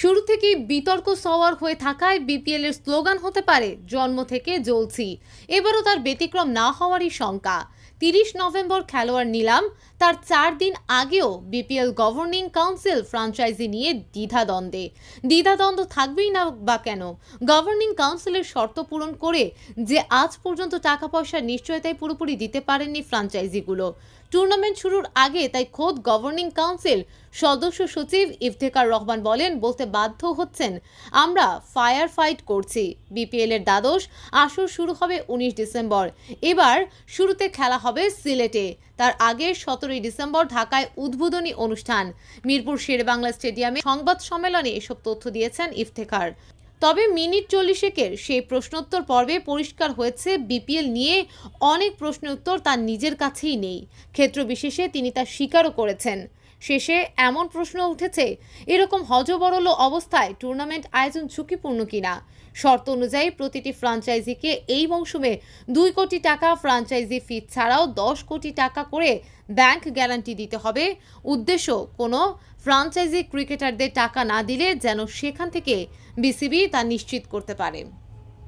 শুরু থেকেই বিতর্ক সওয়ার হয়ে থাকায় বিপিএল এর স্লোগান হতে পারে, জন্ম থেকে জ্বলছি। এবারও তার ব্যতিক্রম না হওয়ারই শঙ্কা। তিরিশ নভেম্বর খেলোয়াড় নিলাম, তার চার দিন আগেও বিপিএল গভর্নিং কাউন্সিল ফ্রাঞ্চাইজি নিয়ে দ্বিধাদ্বন্দ্বে। দ্বিধাদ্বন্দ্ব থাকবেই না বা কেন? গভর্নিং কাউন্সিলের শর্ত পূরণ করে যে আজ পর্যন্ত টাকা পয়সার নিশ্চয়তাই পুরোপুরি দিতে পারেননি ফ্রাঞ্চাইজিগুলো। টুর্নামেন্ট শুরুর আগে তাই খোদ গভর্নিং কাউন্সিল সদস্য সচিব ইফতেখার রহমান বলেন, বলতে বাধ্য হচ্ছেন, আমরা ফায়ার ফাইট করছি। বিপিএল এর দ্বাদশ আসর শুরু হবে উনিশ ডিসেম্বর। এবার শুরুতে খেলা সিলেটে। তার আগে সতেরোই ডিসেম্বর ঢাকায় উদ্বোধনী অনুষ্ঠান। মিরপুর শেরেবাংলা স্টেডিয়ামে সংবাদ সম্মেলনে এসব তথ্য দিয়েছেন ইফতেখার। তবে মিনিট চল্লিশেকের সেই প্রশ্নোত্তর পর্বে পরিষ্কার হয়েছে, বিপিএল নিয়ে অনেক প্রশ্ন উত্তর তার নিজের কাছেই নেই। ক্ষেত্র বিশেষে তিনি তা স্বীকারও করেছেন। শেষে এমন প্রশ্ন উঠেছে, এরকম হজবরল অবস্থায় টুর্নামেন্ট আয়োজন ঝুঁকিপূর্ণ কিনা? শর্ত অনুযায়ী প্রতিটি ফ্রাঞ্চাইজিকে এই মৌসুমে দুই কোটি টাকা ফ্রাঞ্চাইজি ফি ছাড়াও দশ কোটি টাকা করে ব্যাংক গ্যারান্টি দিতে হবে। উদ্দেশ্য, কোনো ফ্রাঞ্চাইজি ক্রিকেটারদের টাকা না দিলে যেন সেখান থেকে বিসিবি তা নিশ্চিত করতে পারে।